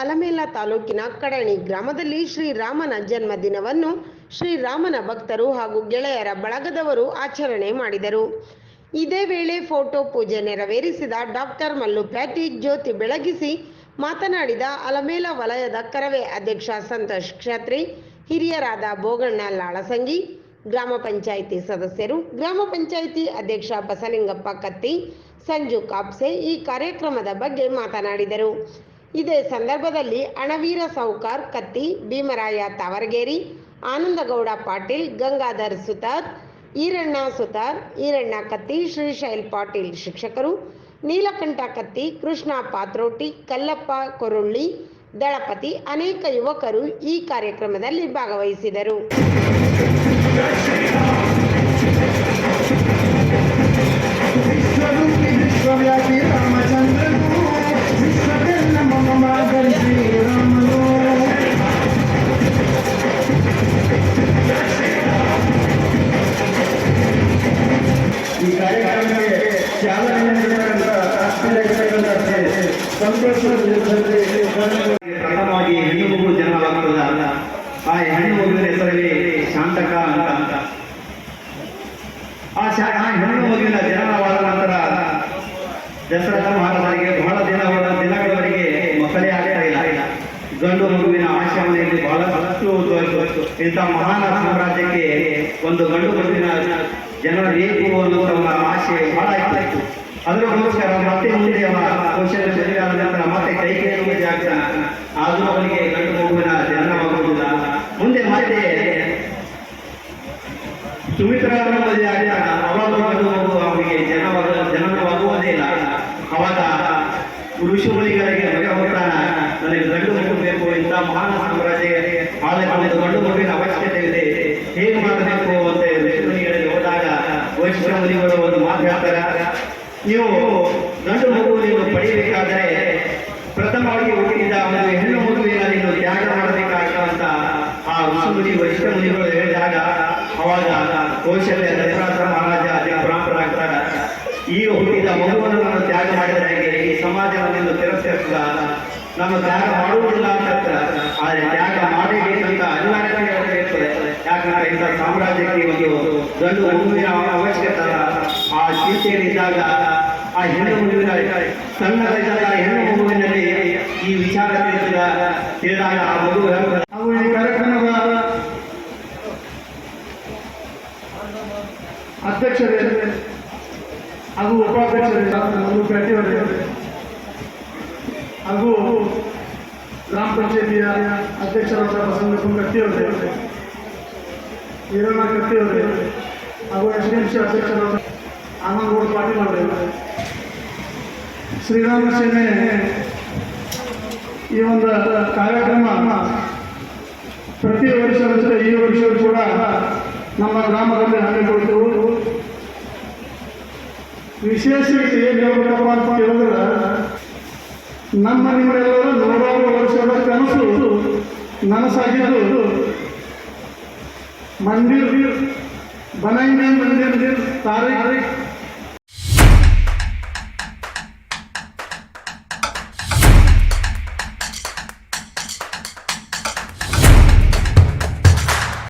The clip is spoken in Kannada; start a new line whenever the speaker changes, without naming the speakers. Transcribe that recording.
ಅಲಮೇಲ ತಾಲೂಕಿನ ಕಡಣಿ ಗ್ರಾಮದಲ್ಲಿ ಶ್ರೀರಾಮನ ಜನ್ಮದಿನವನ್ನು ಶ್ರೀರಾಮನ ಭಕ್ತರು ಹಾಗೂ ಗೆಳೆಯರ ಬಳಗದವರು ಆಚರಣೆ ಮಾಡಿದರು. ಇದೇ ವೇಳೆ ಫೋಟೋ ಪೂಜೆ ನೆರವೇರಿಸಿದ ಡಾಕ್ಟರ್ ಮಲ್ಲು ಪ್ಯಾಟಿ ಜ್ಯೋತಿ ಬೆಳಗಿಸಿ ಮಾತನಾಡಿದ ಅಲಮೇಲ ವಲಯದ ಕರವೇ ಅಧ್ಯಕ್ಷ ಸಂತೋಷ್ ಕ್ಷತ್ರಿ, ಹಿರಿಯರಾದ ಬೋಗಣ್ಣ ಲಾಳಸಂಗಿ, ಗ್ರಾಮ ಪಂಚಾಯಿತಿ ಸದಸ್ಯರು, ಗ್ರಾಮ ಪಂಚಾಯಿತಿ ಅಧ್ಯಕ್ಷ ಬಸಲಿಂಗಪ್ಪ ಕತ್ತಿ, ಸಂಜು ಕಾಪ್ಸೆ ಈ ಕಾರ್ಯಕ್ರಮದ ಬಗ್ಗೆ ಮಾತನಾಡಿದರು. ಇದೇ ಸಂದರ್ಭದಲ್ಲಿ ಅಣವೀರ ಸೌಕಾರ್, ಕತ್ತಿ, ಭೀಮರಾಯ ತಾವರಗೇರಿ, ಆನಂದಗೌಡ ಪಾಟೀಲ್, ಗಂಗಾಧರ್ ಸುತಾರ್, ಈರಣ್ಣ ಸುತಾರ್, ಈರಣ್ಣ ಕತ್ತಿ, ಶ್ರೀಶೈಲ್ ಪಾಟೀಲ್ ಶಿಕ್ಷಕರು, ನೀಲಕಂಠ ಕತ್ತಿ, ಕೃಷ್ಣ ಪಾತ್ರೋಟಿ, ಕಲ್ಲಪ್ಪ ಕೊರುಳ್ಳಿ, ದಳಪತಿ ಅನೇಕ ಯುವಕರು ಈ ಕಾರ್ಯಕ್ರಮದಲ್ಲಿ ಭಾಗವಹಿಸಿದರು.
ಮಗುವಿನ ಹೆಸರಲ್ಲಿ ಶಾಂತಕ ಅಂತ. ಅಂತ ಆ ಶಾ ಆ ಹೆಣ್ಣು ಮಗುವಿನ ಜನನವಾದ ನಂತರ ದಸರಾ ಮಹಾರಾಜರಿಗೆ ಬಹಳ ದಿನಗಳ ದಿನಗಳವರೆಗೆ ಮಕ್ಕಳೇ ಆಗ್ತಾ ಇಲ್ಲ. ಗಂಡು ಮಗುವಿನ ಆಶಾವನೆಯಲ್ಲಿ ಬಹಳ ಬಹಳಷ್ಟು ಇಂಥ ಮಹಾನ ಸಾಮ್ರಾಜ್ಯಕ್ಕೆ ಒಂದು ಗಂಡು ಮಗುವಿನ ಜನರ ಬೇಕು ಅನ್ನುವ ಆಶೆ ಬಹಳ ಇತ್ತು. ಅದಕ್ಕೋಸ್ಕರ ಮತ್ತೆ ಮುಂದೆ ಅವರ ಕೌಶಲ್ಯ ಸರಿಯಾದ ನಂತರ ಮತ್ತೆ ಕೈಗೆ ಜಾಗ ಆದರೂ ಅವನಿಗೆ ಗಂಡು ಮಗುವಿನ ಜನನವಾಗುವುದಿಲ್ಲ ಮುಂದೆ ಮತ್ತೆ ಮದುವೆ ಆಗ್ತಾನ ಅವಾಗ ಮಗು ಅವನಿಗೆ ಜನವಾಗ ಜನನವಾಗುವುದೇ ಇಲ್ಲ ಅವಾಗ ಋಷಿಮುನಿಗಳಿಗೆ ಮಗ ಹೋಗ್ತಾನ ನನಗೆ ಗಂಡು ಮಗು ಬೇಕು ಇಂಥ ಮಹಾನ ಸಾಮ್ರಾಜ್ಯ ಆಳಕ್ಕೆ ಒಂದು ಗಂಡು ಮಗುವಿನ ಅವಶ್ಯಕತೆ ಇದೆ ಹೇಗೆ ಮಾಡಬೇಕು ಅಂತ ಋಷಿಮುನಿಗಳಿಗೆ ಹೋದಾಗ ವೈಷ್ಣವ ಮುನಿಗಳು ಒಂದು ಮಾತು ಹೇಳ್ತಾರೆ ನೀವು ಗಂಡು ಮಗು ನೀವು ಪಡೆಯಬೇಕಾದರೆ ಪ್ರಥಮವಾಗಿ ಹುಟ್ಟಿದ ಒಂದು ಹೆಣ್ಣು ಮಗುವಿನ ನೀನು ತ್ಯಾಗ ಮಾಡಬೇಕಾಗ್ತಂತ ಆ ಋಷಿಮುನಿ ವೈಷ್ಣವ ಮುನಿಗಳು ಹೇಳಿದಾಗ ಅವಾಗ ಕೌಶಲ್ಯ ದಶರಥ ಮಹಾರಾಜ, ಅದೇ ಈ ಹುಟ್ಟಿದ ಮಗುವನ್ನು ನಾನು ತ್ಯಾಗ ಮಾಡಿದ ಹಾಗೆ ಈ ಸಮಾಜವನ್ನು ತಿರಸ್ಕರಿಸಿದ ನಾನು ತ್ಯಾಗ ಮಾಡುವುದಿಲ್ಲ ಅಂತ. ಆದರೆ ತ್ಯಾಗ ಮಾಡಬೇಕಂತ ಅನಿವಾರ್ಯತೆ ಇರ್ತದೆ. ಯಾಕಂದ್ರೆ ಇಂಥ ಸಾಮ್ರಾಜ್ಯಕ್ಕೆ ಒಂದು ಗಂಡು ಮಗುವಿನ ಅವಶ್ಯಕತೆ. ಆ ಚಿಂತೆಯಲ್ಲಿದ್ದಾಗ ಆ ಹೆಣ್ಣು ಸಣ್ಣ ಸಣ್ಣದಿದ್ದಾಗ ಹೆಣ್ಣು ಮಗುವಿನಲ್ಲಿ ಈ ವಿಚಾರ ತಿಳಿಸಿದ ತಿಳಿದಾಗ ಆ ಮಗು
ಹಾಗೂ ಈ ಕಾರ್ಯಕ್ರಮದ ಅಧ್ಯಕ್ಷರೇ, ಹಾಗೂ ಉಪಾಧ್ಯಕ್ಷರೇ ನಮ್ಮ ಪೇಟೆಯವರೇ ಹಾಗೂ ಗ್ರಾಮ ಪಂಚಾಯತಿಯ ಅಧ್ಯಕ್ಷರಾದ ಬಸವನಪ್ಪ ಕತ್ತಿಯವರೇ ಈರಣ್ಣ ಕತ್ತಿಯವರೇ ಹಾಗೂ ಎಸ್ ಡಿ ಎಂ ಸಿ ಅಧ್ಯಕ್ಷರಾದ ಆನಂದಗೌಡ ಪಾಟೀಲ್ ಅವರೇ. ಶ್ರೀರಾಮ ಸೇನೆ ಈ ಒಂದು ಕಾರ್ಯಕ್ರಮ ಪ್ರತಿ ವರ್ಷದಂತೆ ಈ ವರ್ಷವೂ ಕೂಡ ನಮ್ಮ ಗ್ರಾಮದಲ್ಲಿ ಹಮ್ಮಿಕೊಳ್ತೇವೆ ವಿಶೇಷತೆ ಏನು ಹೇಳ್ಬೇಕಪ್ಪ ಅಂತ ಹೇಳಿದ್ರೆ ನಮ್ಮ ನಿಮ್ಮೆಲ್ಲರೂ ನೂರಾರು ವರ್ಷದ ಕನಸು, ನನಸಾಗಿದ್ದು ಮಂದಿರ್ ಬನಂಗಿ ಮಂದಿರ್ ತಾರೀಖ್